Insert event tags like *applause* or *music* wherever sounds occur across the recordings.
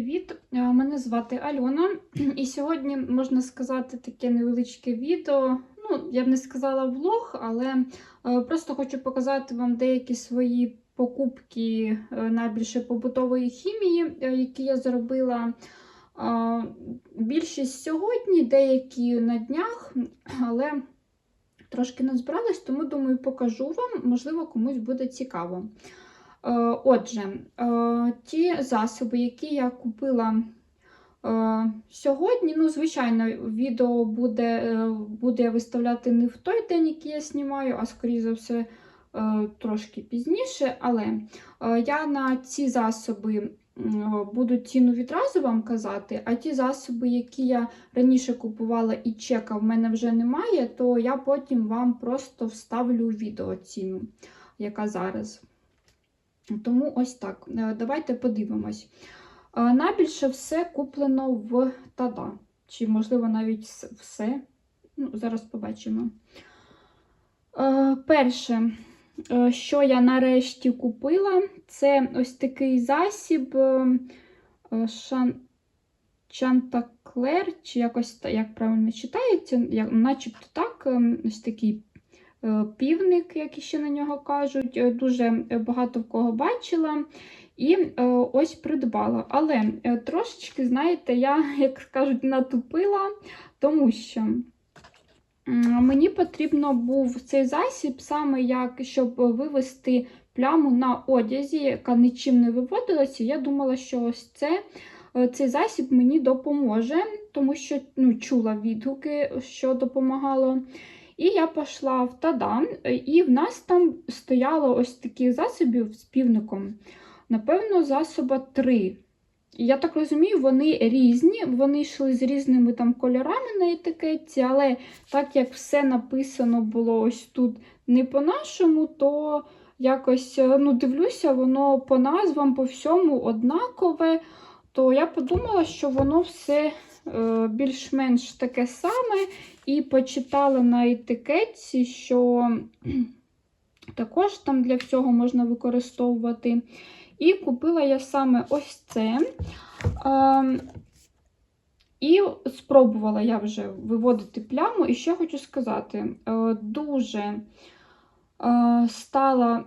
привіт! Е, Мене звати Альона, *clears throat* і сьогодні можна сказати таке невеличке відео. Ну, я б не сказала влог, але е, просто хочу показати вам деякі свої покупки е, найбільше побутової хімії, які я зробила. Більшість сьогодні, деякі на днях, *clears throat* але трошки не збиралась, тому думаю, покажу вам, можливо, комусь буде цікаво. Е, Отже, е, ті засоби, які я купила е, сьогодні, ну, звичайно, відео буде, буде я виставляти не в той день, який я знімаю, а скоріше за все трошки пізніше. Але я на ці засоби буду ціну відразу вам казати, а ті засоби, які я раніше купувала і чека в мене вже немає, то я потім вам просто вставлю відео ціну, яка зараз. Тому ось так. Е, Давайте подивимось. Е, Найбільше все куплено в Тада. Чи, можливо, навіть все. Ну, зараз побачимо. Е, Перше, що я нарешті купила, це ось такий засіб Шан... Чантаклер, чи якось як правильно читається, як, начебто так, е, ось такий півник, як іще на нього кажуть. Е, Дуже багато в кого бачила. І е, ось придбала. Але е, трошечки, знаєте, я, *laughs* як кажуть, натупила, тому що мені потрібно був цей засіб саме як щоб вивести пляму на одязі, яка нічим не виводилася. Я думала, що ось це. е, Цей засіб мені допоможе, тому що ну, чула відгуки, що допомагало. І я пішла в Тадан, і в нас там стояло ось таких засобів з півником. Напевно, засоба три. Я так розумію, вони різні, вони йшли з різними там кольорами на етикетці, але так як все написано було ось тут не по-нашому, то якось е, ну, дивлюся, воно по назвам, по всьому однакове. То я подумала, що воно все е, більш-менш таке саме, і почитала на етикетці, що *clears throat* також там для всього можна використовувати. І купила я саме ось це. Ем, І спробувала я вже виводити пляму. І що хочу сказати, е, дуже е, стала,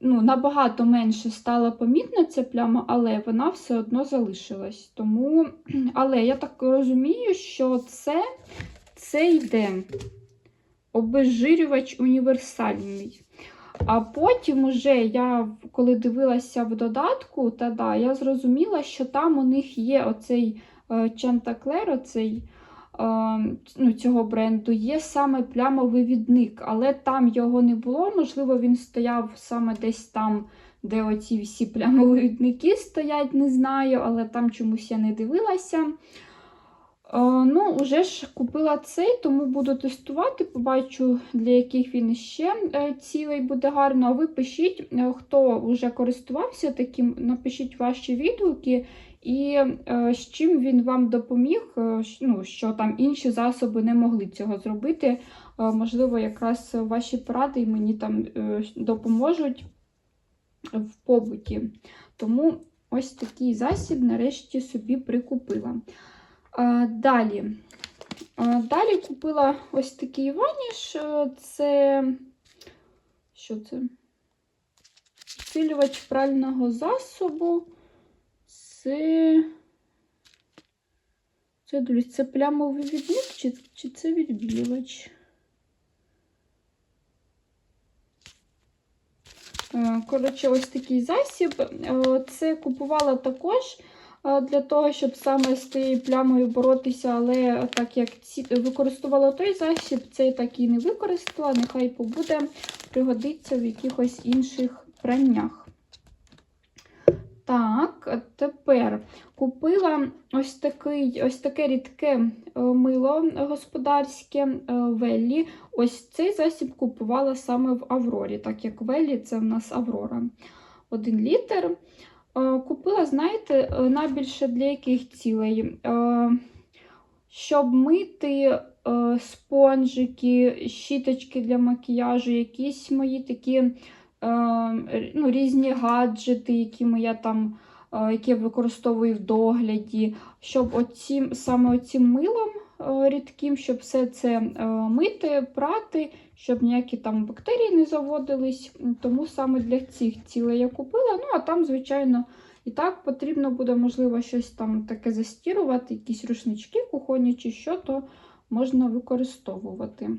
ну, набагато менше стала помітна ця пляма, але вона все одно залишилась. Тому, *clears throat* але я так розумію, що це, це йде обезжирювач універсальний. А потім уже я, коли дивилася в додатку, та да, я зрозуміла, що там у них є оцей е, Чантаклер, оцей е, ну, цього бренду, є саме плямовивідник, але там його не було. Можливо, він стояв саме десь там, де оці всі плямовивідники стоять, не знаю, але там чомусь я не дивилася. Е, Ну, вже ж купила цей, тому буду тестувати. Побачу, для яких він ще е, цілий буде гарно. А ви пишіть, е, хто вже користувався таким, напишіть ваші відгуки і е, з чим він вам допоміг, е, ну, що там інші засоби не могли цього зробити. Е, Можливо, якраз ваші поради мені там допоможуть в побуті. Тому ось такий засіб нарешті собі прикупила. Далі. Далі купила ось такий ваніш. Це. Що це? Всилювач прального засобу. Це. Це, друзі, це плямовий відмик, чи, чи це відбілювач? Е, Коротше, ось такий засіб. Е, Це купувала також е, для того, щоб саме з цією плямою боротися, але так як використовувала той засіб, цей так і не використала, нехай побуде, пригодиться в якихось інших праннях. Так, тепер купила ось, такий, ось таке рідке е, мило господарське е, Веллі. Ось цей засіб купувала саме в Аврорі, так як Веллі це в нас Аврора. Один літр. Е, Купила, знаєте, е, найбільше для яких цілей? Е, Щоб мити е, спонжики, щіточки для макіяжу, якісь мої такі е, ну, різні гаджети, якими я там е, яке я використовую в догляді, щоб оцім, саме оцим милом е, рідким, щоб все це е, мити, прати, щоб ніякі там бактерії не заводились. Тому саме для цих цілей я купила. Ну, а там, звичайно, і так потрібно буде, можливо, щось там таке застірувати, якісь рушнички кухонні чи що, то можна використовувати.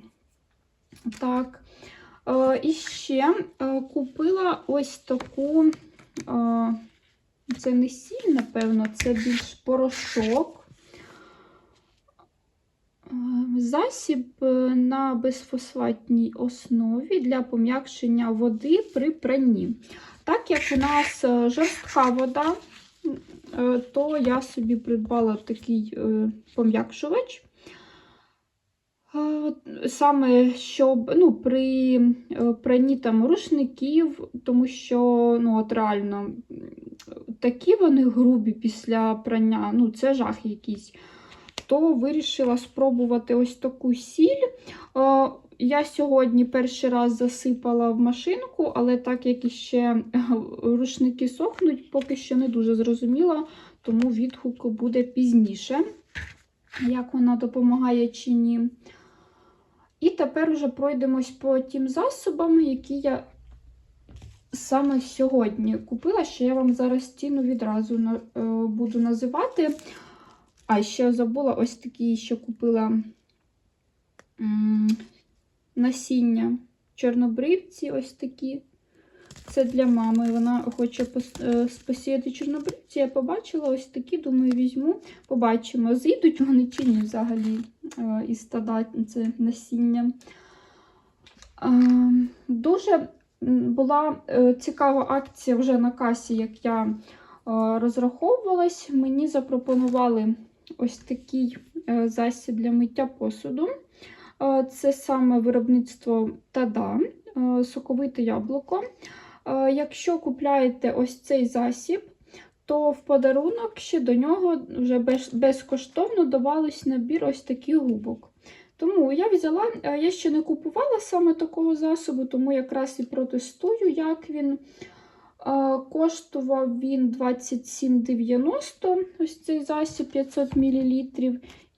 Так. Е, і ще е, купила ось таку, е, це не сіль, напевно, це більш порошок. Засіб на безфосфатній основі для пом'якшення води при пранні. Так як у нас жорстка вода, то я собі придбала такий пом'якшувач. Саме щоб ну, при е, пранні там рушників, тому що ну, от реально такі вони грубі після прання, ну це жах якийсь. То вирішила спробувати ось таку сіль. Е, Я сьогодні перший раз засипала в машинку, але так як іще е, рушники сохнуть, поки що не дуже зрозуміла, тому відгук буде пізніше, як вона допомагає чи ні. І тепер вже пройдемось по тим засобам, які я саме сьогодні купила, що я вам зараз ціну відразу е, буду називати. А ще забула ось такі, що купила насіння чорнобривці, ось такі. Це для мами. Вона хоче е, посіяти чорнобривці. Я побачила ось такі, думаю, візьму. Побачимо, зійдуть вони чи ні взагалі е, із стада це насіння. Дуже була е, цікава акція вже на касі, як я розраховувалась. Мені запропонували ось такий засіб для миття посуду. Це саме виробництво Тада, соковите яблуко. Е, Якщо купляєте ось цей засіб, то в подарунок ще до нього вже безкоштовно давались набір ось таких губок. Тому я взяла, е, я ще не купувала саме такого засобу, тому якраз і протестую, як він. Е, Коштував він 27,90, ось цей засіб 500 мл.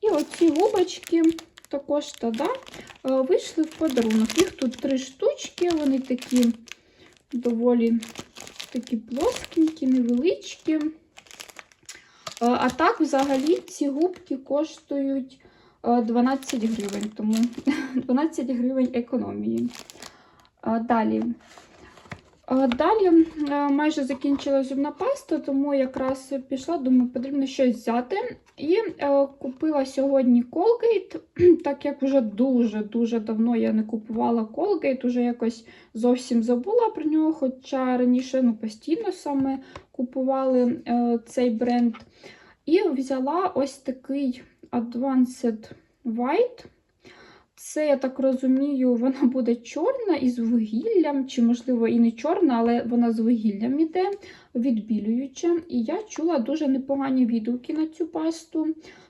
І оці губочки також е, вийшли в подарунок. Їх тут три штучки, вони такі доволі такі плоскенькі, невеличкі. Е, А так, взагалі, ці губки коштують е, 12 гривень, тому *laughs* 12 гривень економії. Е, Далі. Е, Далі е, майже закінчила зубна паста, тому якраз пішла, думаю, потрібно щось взяти. І е, купила сьогодні Colgate, *clears throat* так як вже дуже-дуже давно я не купувала Colgate, уже якось зовсім забула про нього, хоча раніше ну, постійно саме купували цей бренд. І взяла ось такий Advanced White. Це, я так розумію, вона буде чорна із вугіллям, чи, можливо, і не чорна, але вона з вугіллям іде, відбілююча. І я чула дуже непогані відгуки на цю пасту,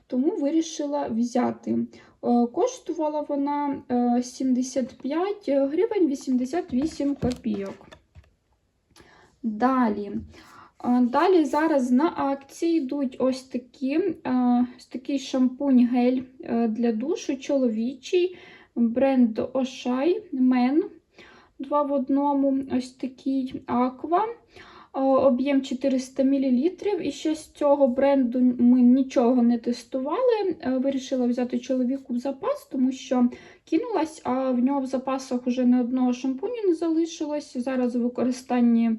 тому вирішила взяти. Е, Коштувала вона е, 75 гривень 88 копійок. Далі. Е, Далі зараз на акції йдуть ось такі, е, ось такий шампунь-гель е, для душу чоловічий, бренд Ошай Men. Два в одному, ось такий Аква. Е, Об'єм 400 мл. І ще з цього бренду ми нічого не тестували. Е, Вирішила взяти чоловіку в запас, тому що кинулась, а в нього в запасах вже не одного шампуню не залишилось. Зараз у використанні е,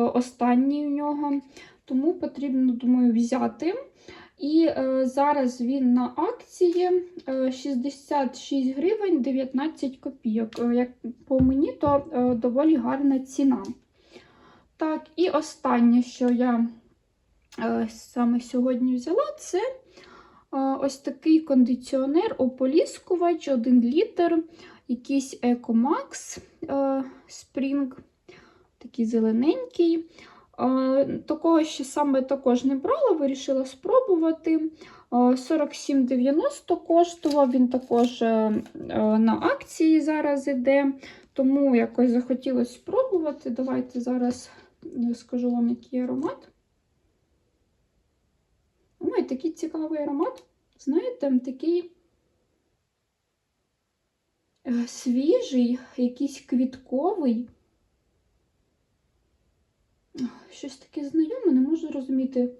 останній у нього. Тому потрібно, думаю, взяти. І е, зараз він на акції е, 66 гривень 19 копійок. Е, як по мені, то е, доволі гарна ціна. Так, і останнє, що я е, саме сьогодні взяла, це е, ось такий кондиціонер, ополіскувач 1 літр, якийсь Ecomax е, Spring, такий зелененький. Е, Такого ще саме також не брала, вирішила спробувати. Е, 47,90 коштував, він також е, е, на акції зараз іде, тому якось захотілося спробувати. Давайте зараз е, скажу вам, який аромат. Ой, такий цікавий аромат. Знаєте, такий е, свіжий, якийсь квітковий. Щось таке знайоме, не можу зрозуміти.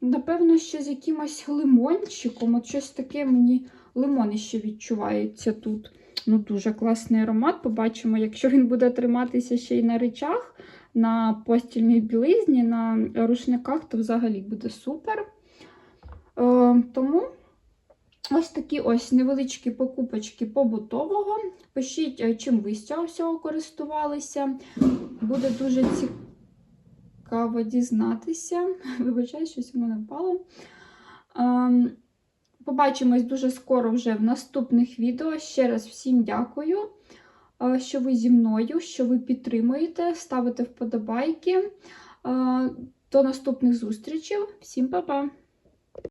Напевно, ще з якимось лимончиком. От щось таке мені лимон ще відчувається тут. Ну, Дуже класний аромат. Побачимо, якщо він буде триматися ще й на речах, на постільній білизні, на рушниках, то взагалі буде супер. Е, тому ось такі ось невеличкі покупочки побутового. Пишіть, е, чим ви з цього всього користувалися. Буде дуже цікаво дізнатися. *laughs* Вибачаю, щось у мене впало. Ем, Побачимось дуже скоро вже в наступних відео. Ще раз всім дякую, е, що ви зі мною, що ви підтримуєте, ставите вподобайки. Е, До наступних зустрічей. Всім па-па!